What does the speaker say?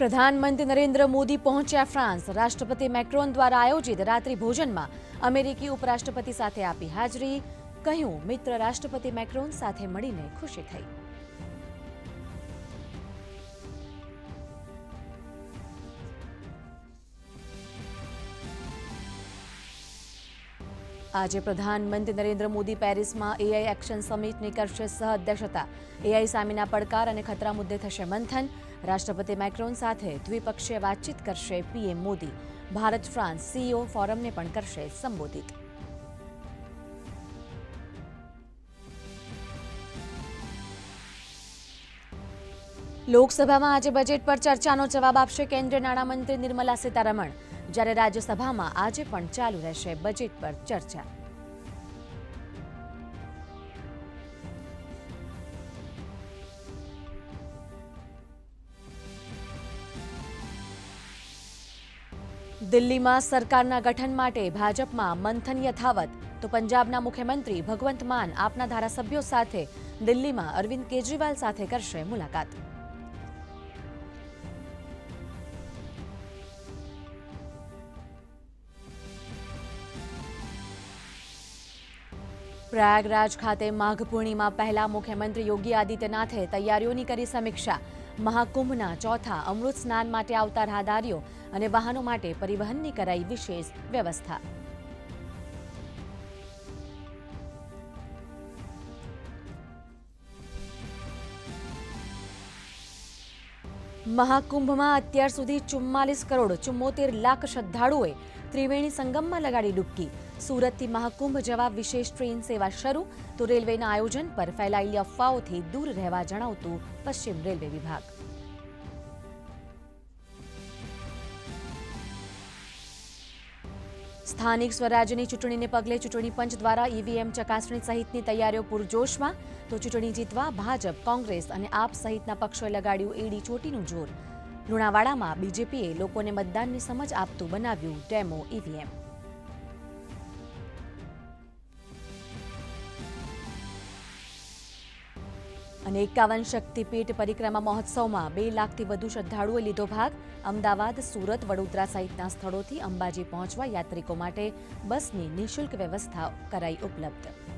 પ્રધાનમંત્રી નરેન્દ્ર મોદી પહોંચ્યા ફ્રાન્સ. રાષ્ટ્રપતિ મેક્રોન દ્વારા આયોજિત રાત્રિ ભોજનમાં અમેરિકી ઉપરાષ્ટ્રપતિ સાથે આપી હાજરી. કહ્યું, મિત્ર રાષ્ટ્રપતિ મેક્રોન સાથે મળીને ખુશી થઈ. આજે પ્રધાનમંત્રી નરેન્દ્ર મોદી પેરિસમાં એઆઈ એક્શન સમિટની કરશે સહ અધ્યક્ષતા. એઆઈ સામેના પડકાર અને ખતરા મુદ્દે થશે મંથન. રાષ્ટ્રપતિ મેક્રોન સાથે દ્વિપક્ષીય વાતચીત કરશે PM Modi. Bharat, France CEO ફોરમને પણ કરશે સંબોધિત. લોકસભામાં આજે બજેટ પર ચર્ચાનો જવાબ આપશે કેન્દ્રીય નાણામંત્રી નિર્મલા સીતારમણ. જ્યારે રાજ્યસભામાં આજે પણ ચાલુ રહેશે બજેટ પર ચર્ચા. દિલ્હીમાં સરકારના ગઠન માટે ભાજપમાં મંથન યથાવત તો પંજાબના મુખ્યમંત્રી ભગવંત માન આપના ધારાસભ્યો સાથે દિલ્હીમાં અરવિંદ કેજરીવાલ સાથે કરશે મુલાકાત. પ્રયાગરાજ ખાતે માઘ પૂર્ણિમા પહેલા મુખ્યમંત્રી યોગી આદિત્યનાથે તૈયારીઓની કરી સમીક્ષા. મહાકુંભના ચોથા અમૃત સ્નાન માટે આવતા રાહદારીઓ અને વાહનો માટે પરિવહનની કરાઈ વિશેષ વ્યવસ્થા. મહાકુંભમાં અત્યાર સુધી ચુમ્માલીસ કરોડ ચુમ્મોતેર લાખ શ્રદ્ધાળુઓએ ત્રિવેણી સંગમમાં લગાડી ડૂબકી. સુરતથી મહાકુંભ જવા વિશેષ ટ્રેન સેવા શરૂ, તો રેલવેના આયોજન પર ફેલાયેલી અફવાઓથી દૂર રહેવા જણાવતું પશ્ચિમ રેલવે વિભાગ. સ્થાનિક સ્વરાજ્યની ચૂંટણીને પગલે ચૂંટણી પંચ દ્વારા ઈવીએમ ચકાસણી સહિતની તૈયારીઓ પૂરજોશમાં. તો ચૂંટણી જીતવા ભાજપ, કોંગ્રેસ અને આપ સહિતના પક્ષોએ લગાડ્યું એડી ચોટીનું જોર. લુણાવાડામાં બીજેપીએ લોકોને મતદાનની સમજ આપતું બનાવ્યું ડેમો ઈવીએમ. અને એકાવન શક્તિપીઠ પરિક્રમા મહોત્સવમાં બે લાખથી વધુ શ્રદ્ધાળુઓએ લીધો ભાગ. અમદાવાદ, સુરત, વડોદરા સહિતના સ્થળોથી અંબાજી પહોંચવા યાત્રિકો માટે બસની નિઃશુલ્ક વ્યવસ્થા કરાઈ ઉપલબ્ધ.